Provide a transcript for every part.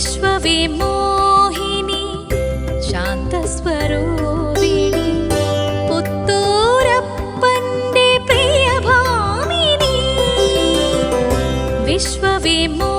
विश्वविमोहिनि शान्तस्वरूपिणि पुत्तूरपण्डे प्रियभामिनि विश्वविमो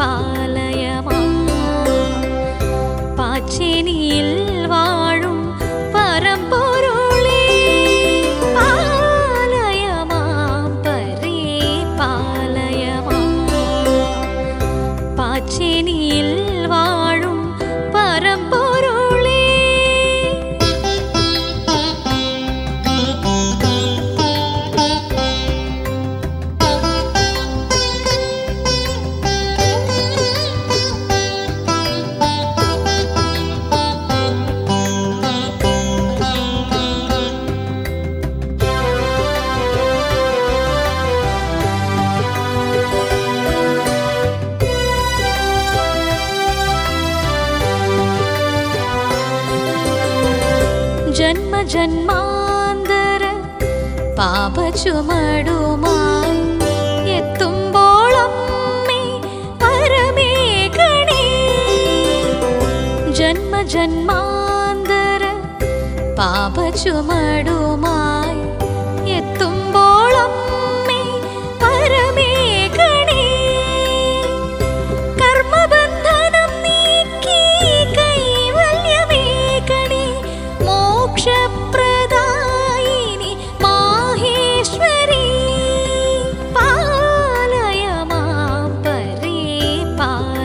பாலயமா? பாச்சேனியில் வாழும் பரம்பொருளே பாலயமாம் பரே பாலயமாம் பாச்சேனியில் ജന്മജന്മാന്തര പാപചുമടുമായി എത്തുമ്പോൾ അമ്മേ പരമേകണേ ജന്മജന്മാന്തര പാപചുമടുമായി എത്തുമ്പോൾ 吧。